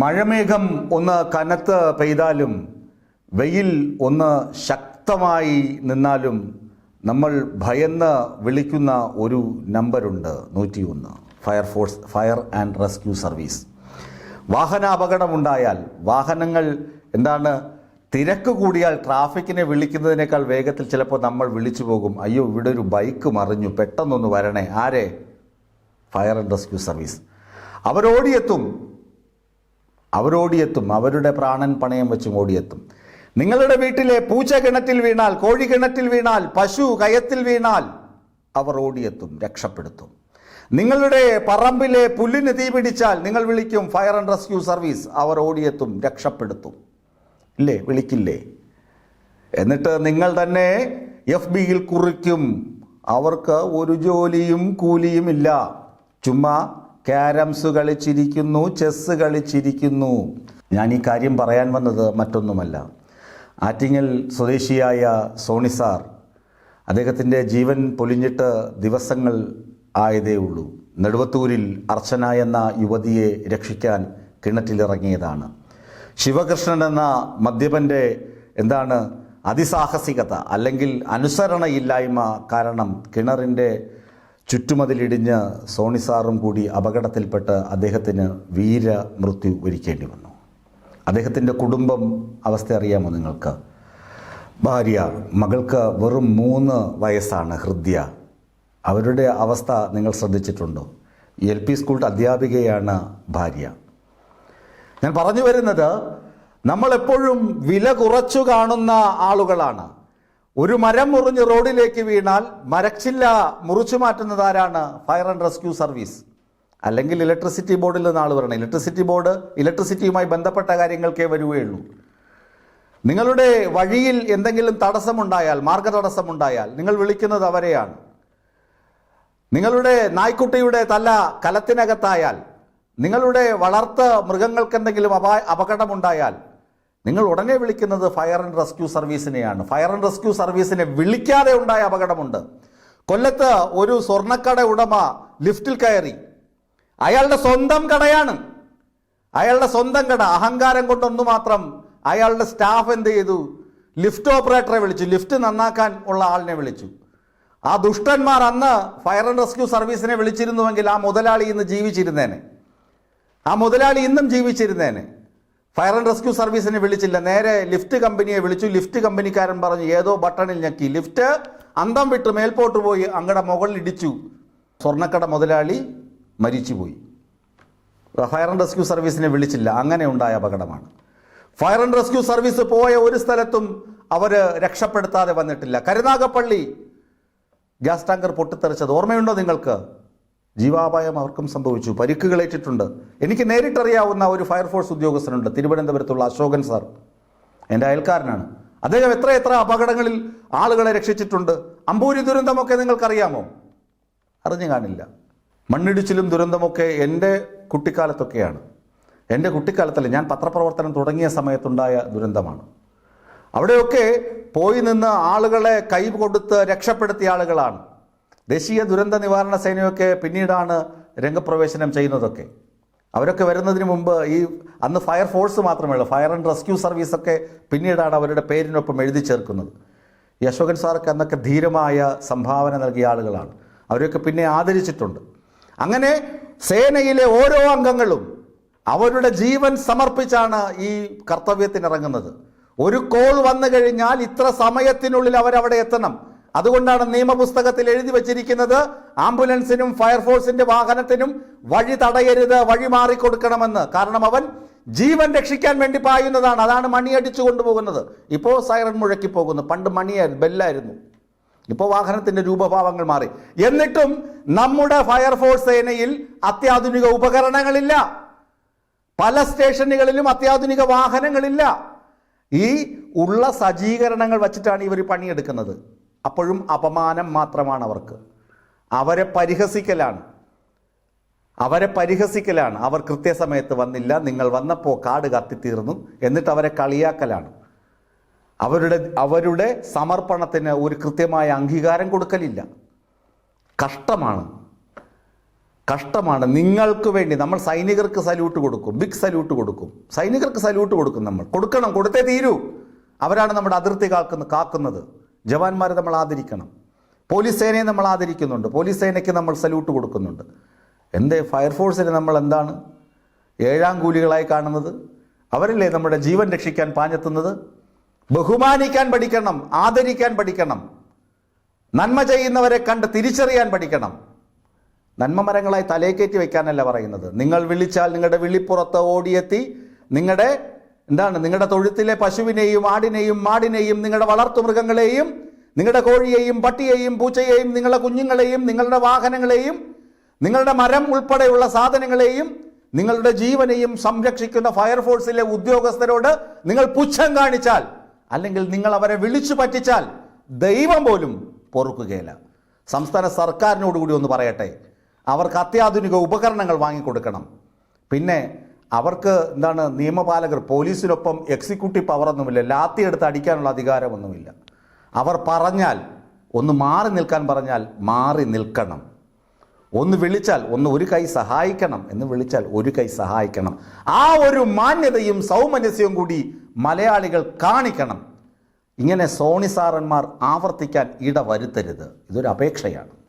മഴമേഘം ഒന്ന് കനത്ത് പെയ്താലും വെയിൽ ഒന്ന് ശക്തമായി നിന്നാലും നമ്മൾ ഭയന്ന് വിളിക്കുന്ന ഒരു നമ്പരുണ്ട് നൂറ്റി ഒന്ന് fire force fire and rescue service വാഹന അപകടമുണ്ടായാൽ വാഹനങ്ങൾ എന്താണ് തിരക്ക് കൂടിയാൽ ട്രാഫിക്കിനെ വിളിക്കുന്നതിനേക്കാൾ വേഗത്തിൽ ചിലപ്പോൾ നമ്മൾ വിളിച്ചു പോകും. അയ്യോ ഇവിടെ ഒരു ബൈക്ക് മറിഞ്ഞു പെട്ടെന്നൊന്ന് വരണേ. ആരെ? ഫയർ ആൻഡ് റെസ്ക്യൂ സർവീസ് അവരോടിയെത്തും. അവരോടിയെത്തും അവരുടെ പ്രാണൻ പണയം വെച്ചും ഓടിയെത്തും. നിങ്ങളുടെ വീട്ടിലെ പൂച്ച കിണറ്റിൽ വീണാൽ കോഴി കിണറ്റിൽ വീണാൽ പശു കയത്തിൽ വീണാൽ അവർ ഓടിയെത്തും രക്ഷപ്പെടുത്തും. നിങ്ങളുടെ പറമ്പിലെ പുല്ലിന് തീ പിടിച്ചാൽ നിങ്ങൾ വിളിക്കും ഫയർ ആൻഡ് റെസ്ക്യൂ സർവീസ് അവർ ഓടിയെത്തും രക്ഷപ്പെടുത്തും. ഇല്ലേ? വിളിക്കില്ലേ? എന്നിട്ട് നിങ്ങൾ തന്നെ എഫ് ബിയിൽ കുറിക്കും. അവർക്ക് ഒരു ജോലിയും കൂലിയും ഇല്ല. ചുമ്മാ ക്യാരംസ് കളിച്ചിരിക്കുന്നു ചെസ്സ് കളിച്ചിരിക്കുന്നു. ഞാൻ ഈ കാര്യം പറയാൻ വന്നത് മറ്റൊന്നുമല്ല. ആറ്റിങ്ങൽ സ്വദേശിയായ സോണി സാർ അദ്ദേഹത്തിന്റെ ജീവൻ പൊലിഞ്ഞിട്ട് ദിവസങ്ങൾ ആയതേ ഉള്ളൂ. നെടുവത്തൂരിൽ അർച്ചന എന്ന യുവതിയെ രക്ഷിക്കാൻ കിണറ്റിലിറങ്ങിയതാണ്. ശിവകൃഷ്ണൻ എന്ന മദ്യപന്റെ എന്താണ് അതിസാഹസികത അല്ലെങ്കിൽ അനുസരണയില്ലായ്മ കാരണം കിണറിന്റെ ചുറ്റുമതിലിടിഞ്ഞ് സോണിസാറും കൂടി അപകടത്തിൽപ്പെട്ട് അദ്ദേഹത്തിന് വീര മൃത്യു വരിക്കേണ്ടി വന്നു. അദ്ദേഹത്തിന്റെ കുടുംബം അവസ്ഥ അറിയാമോ നിങ്ങൾക്ക്? ഭാര്യ മകൾക്ക് വെറും മൂന്ന് വയസ്സാണ് ഹൃദ്യ. അവരുടെ അവസ്ഥ നിങ്ങൾ ശ്രദ്ധിച്ചിട്ടുണ്ടോ? എൽ പി സ്കൂളിന്റെ അധ്യാപികയാണ് ഭാര്യ. ഞാൻ പറഞ്ഞു വരുന്നത് നമ്മളെപ്പോഴും വില കുറച്ചു കാണുന്ന ആളുകളാണ്. ഒരു മരം മുറിഞ്ഞ് റോഡിലേക്ക് വീണാൽ മരച്ചില്ല മുറിച്ചു മാറ്റുന്നത് ആരാണ്? ഫയർ ആൻഡ് റെസ്ക്യൂ സർവീസ് അല്ലെങ്കിൽ ഇലക്ട്രിസിറ്റി ബോർഡിൽ നിന്ന് ആൾ വരണം. ഇലക്ട്രിസിറ്റി ബോർഡ് ഇലക്ട്രിസിറ്റിയുമായി ബന്ധപ്പെട്ട കാര്യങ്ങൾക്കേ വരികയുള്ളൂ. നിങ്ങളുടെ വഴിയിൽ എന്തെങ്കിലും തടസ്സമുണ്ടായാൽ മാർഗ തടസ്സമുണ്ടായാൽ നിങ്ങൾ വിളിക്കുന്നത് അവരെയാണ്. നിങ്ങളുടെ നായ്ക്കുട്ടിയുടെ തല കലത്തിനകത്തായാൽ നിങ്ങളുടെ വളർത്ത മൃഗങ്ങൾക്ക് എന്തെങ്കിലും അപാ അപകടമുണ്ടായാൽ നിങ്ങൾ ഉടനെ വിളിക്കുന്നത് ഫയർ ആൻഡ് റെസ്ക്യൂ സർവീസിനെയാണ് ഫയർ ആൻഡ് റെസ്ക്യൂ സർവീസിനെ വിളിക്കാതെ ഉണ്ടായ അപകടമുണ്ട്. കൊല്ലത്ത് ഒരു സ്വർണക്കട ഉടമ ലിഫ്റ്റിൽ കയറി. അയാളുടെ സ്വന്തം കടയാണ്. അയാളുടെ സ്വന്തം കട. അഹങ്കാരം കൊണ്ടൊന്നു മാത്രം അയാളുടെ സ്റ്റാഫ് എന്ത് ചെയ്തു? ലിഫ്റ്റ് ഓപ്പറേറ്ററെ വിളിച്ചു. ലിഫ്റ്റ് നന്നാക്കാൻ ഉള്ള ആളിനെ വിളിച്ചു. ആ ദുഷ്ടന്മാർ അന്ന് ഫയർ ആൻഡ് റെസ്ക്യൂ സർവീസിനെ വിളിച്ചിരുന്നുവെങ്കിൽ ആ മുതലാളി ഇന്ന് ജീവിച്ചിരുന്നേനെ. ആ മുതലാളി ഇന്നും ജീവിച്ചിരുന്നേനെ. ഫയർ ആൻഡ് റെസ്ക്യൂ സർവീസിനെ വിളിച്ചില്ല. നേരെ ലിഫ്റ്റ് കമ്പനിയെ വിളിച്ചു. ലിഫ്റ്റ് കമ്പനിക്കാരൻ പറഞ്ഞു ഏതോ ബട്ടണിൽ ഞെക്കി. ലിഫ്റ്റ് അന്തം വിട്ട് മേൽപോട്ട് പോയി. അങ്ങടെ മുകളിൽ ഇടിച്ചു. സ്വർണക്കട മുതലാളി മരിച്ചുപോയി. ഫയർ ആൻഡ് റെസ്ക്യൂ സർവീസിനെ വിളിച്ചില്ല. അങ്ങനെ ഉണ്ടായ അപകടമാണ്. ഫയർ ആൻഡ് റെസ്ക്യൂ സർവീസ് പോയ ഒരു സ്ഥലത്തും അവർ രക്ഷപ്പെടുത്താതെ വന്നിട്ടില്ല. കരുനാഗപ്പള്ളി ഗ്യാസ് ടാങ്കർ പൊട്ടിത്തെറിച്ചത്. ഓർമ്മയുണ്ടോ നിങ്ങൾക്ക്? ജീവാപായം അവർക്കും സംഭവിച്ചു. പരിക്കുകളേറ്റിട്ടുണ്ട് എനിക്ക് നേരിട്ടറിയാവുന്ന ഒരു ഫയർഫോഴ്സ് ഉദ്യോഗസ്ഥനുണ്ട് തിരുവനന്തപുരത്തുള്ള അശോകൻ സാർ. എന്റെ അയൽക്കാരനാണ്. അദ്ദേഹം എത്ര എത്ര അപകടങ്ങളിൽ ആളുകളെ രക്ഷിച്ചിട്ടുണ്ട്. അമ്പൂരി ദുരന്തമൊക്കെ നിങ്ങൾക്കറിയാമോ? അറിഞ്ഞു കാണില്ല. മണ്ണിടിച്ചിലും ദുരന്തമൊക്കെ എന്റെ കുട്ടിക്കാലത്തൊക്കെയാണ്. എന്റെ കുട്ടിക്കാലത്തല്ല ഞാൻ പത്രപ്രവർത്തനം തുടങ്ങിയ സമയത്തുണ്ടായ ദുരന്തമാണ്. അവിടെയൊക്കെ പോയി നിന്ന് ആളുകളെ കൈ കൊടുത്ത് രക്ഷപ്പെടുത്തിയ ആളുകളാണ്. ദേശീയ ദുരന്ത നിവാരണ സേനയൊക്കെ പിന്നീടാണ് രംഗപ്രവേശനം ചെയ്യുന്നതൊക്കെ. അവരൊക്കെ വരുന്നതിന് മുമ്പ് ഈ അന്ന് ഫയർ ഫോഴ്സ് മാത്രമേ ഉള്ളൂ ഫയർ ആൻഡ് റെസ്ക്യൂ സർവീസൊക്കെ പിന്നീടാണ് അവരുടെ പേരിനൊപ്പം എഴുതി ചേർക്കുന്നത്. ഈ അശോകൻ അന്നൊക്കെ ധീരമായ സംഭാവന നൽകിയ ആളുകളാണ്. അവരൊക്കെ പിന്നെ ആദരിച്ചിട്ടുണ്ട്. അങ്ങനെ സേനയിലെ ഓരോ അംഗങ്ങളും അവരുടെ ജീവൻ സമർപ്പിച്ചാണ് ഈ കർത്തവ്യത്തിനിറങ്ങുന്നത്. ഒരു കോൾ വന്നു കഴിഞ്ഞാൽ ഇത്ര സമയത്തിനുള്ളിൽ അവരവിടെ എത്തണം. അതുകൊണ്ടാണ് നിയമപുസ്തകത്തിൽ എഴുതി വച്ചിരിക്കുന്നത് ആംബുലൻസിനും ഫയർഫോഴ്സിന്റെ വാഹനത്തിനും വഴി തടയരുത് വഴി മാറിക്കൊടുക്കണമെന്ന്. കാരണം അവൻ ജീവൻ രക്ഷിക്കാൻ വേണ്ടി പായുന്നതാണ്. അതാണ് മണിയടിച്ചു കൊണ്ടുപോകുന്നത്. ഇപ്പോൾ സൈറൺ മുഴക്കി പോകുന്നു. പണ്ട് മണിയായിരുന്നു ബെല്ലായിരുന്നു. ഇപ്പോൾ വാഹനത്തിന്റെ രൂപഭാവങ്ങൾ മാറി. എന്നിട്ടും നമ്മുടെ ഫയർഫോഴ്സ് സേനയിൽ അത്യാധുനിക ഉപകരണങ്ങളില്ല. പല സ്റ്റേഷനുകളിലും അത്യാധുനിക വാഹനങ്ങളില്ല. ഈ ഉള്ള സജ്ജീകരണങ്ങൾ വച്ചിട്ടാണ് ഇവർ പണിയെടുക്കുന്നത്. അപ്പോഴും അപമാനം മാത്രമാണ് അവർക്ക് അവരെ പരിഹസിക്കലാണ്. അവരെ പരിഹസിക്കലാണ്. അവർ കൃത്യസമയത്ത് വന്നില്ല. നിങ്ങൾ വന്നപ്പോൾ കാട് കത്തിത്തീർന്നു. എന്നിട്ട് അവരെ കളിയാക്കലാണ്. അവരുടെ അവരുടെ സമർപ്പണത്തിന് ഒരു കൃത്യമായ അംഗീകാരം കൊടുക്കലില്ല. കഷ്ടമാണ്. കഷ്ടമാണ്. നിങ്ങൾക്ക് വേണ്ടി നമ്മൾ സൈനികർക്ക് സല്യൂട്ട് കൊടുക്കും. ബിഗ് സല്യൂട്ട് കൊടുക്കും. സൈനികർക്ക് സല്യൂട്ട് കൊടുക്കും നമ്മൾ. കൊടുക്കണം. കൊടുത്തേ തീരൂ. അവരാണ് നമ്മുടെ അതിർത്തി കാക്കുന്ന കാക്കുന്നത്. ജവാന്മാരെ നമ്മൾ ആദരിക്കണം. പോലീസ് സേനയെ നമ്മൾ ആദരിക്കുന്നുണ്ട്. പോലീസ് സേനയ്ക്ക് നമ്മൾ സല്യൂട്ട് കൊടുക്കുന്നുണ്ട്. എന്തേ ഫയർഫോഴ്സിനെ നമ്മൾ എന്താണ്? ഏഴാം കൂലികളായി കാണുന്നത്. അവരല്ലേ നമ്മുടെ ജീവൻ രക്ഷിക്കാൻ പാഞ്ഞെത്തുന്നത്? ബഹുമാനിക്കാൻ പഠിക്കണം ആദരിക്കാൻ പഠിക്കണം. നന്മ ചെയ്യുന്നവരെ കണ്ട് തിരിച്ചറിയാൻ പഠിക്കണം. നന്മ മരങ്ങളായി തലയേക്കയറ്റി വെക്കാനല്ല പറയുന്നത്. നിങ്ങൾ വിളിച്ചാൽ നിങ്ങളുടെ വിളിപ്പുറത്ത് ഓടിയെത്തി നിങ്ങളുടെ എന്താണ്? നിങ്ങളുടെ തൊഴുത്തിലെ പശുവിനെയും ആടിനെയും മാടിനെയും നിങ്ങളുടെ വളർത്തുമൃഗങ്ങളെയും നിങ്ങളുടെ കോഴിയെയും പട്ടിയെയും പൂച്ചയെയും നിങ്ങളുടെ കുഞ്ഞുങ്ങളെയും നിങ്ങളുടെ വാഹനങ്ങളെയും നിങ്ങളുടെ മരം ഉൾപ്പെടെയുള്ള സാധനങ്ങളെയും നിങ്ങളുടെ ജീവനെയും സംരക്ഷിക്കുന്ന ഫയർഫോഴ്സിലെ ഉദ്യോഗസ്ഥരോട് നിങ്ങൾ പുച്ഛം കാണിച്ചാൽ അല്ലെങ്കിൽ നിങ്ങൾ അവരെ വിളിച്ചു പറ്റിച്ചാൽ ദൈവം പോലും പൊറുക്കുകയില്ല. സംസ്ഥാന സർക്കാരിനോടുകൂടി ഒന്ന് പറയട്ടെ. അവർക്ക് അത്യാധുനിക ഉപകരണങ്ങൾ വാങ്ങിക്കൊടുക്കണം. പിന്നെ അവർക്ക് എന്താണ് നിയമപാലകർ പോലീസിനൊപ്പം എക്സിക്യൂട്ടീവ് പവറൊന്നുമില്ല ലാത്തി എടുത്ത് അടിക്കാനുള്ള അധികാരമൊന്നുമില്ല. അവർ പറഞ്ഞാൽ ഒന്ന് മാറി നിൽക്കാൻ പറഞ്ഞാൽ മാറി നിൽക്കണം. ഒന്ന് വിളിച്ചാൽ ഒന്ന് ഒരു കൈ സഹായിക്കണം എന്ന് വിളിച്ചാൽ ഒരു കൈ സഹായിക്കണം. ആ ഒരു മാന്യതയും സൗമനസ്യവും കൂടി മലയാളികൾ കാണിക്കണം. ഇങ്ങനെ സോണി സാറന്മാർ ആവർത്തിക്കാൻ ഇട വരുത്തരുത് ഇതൊരു അപേക്ഷയാണ്.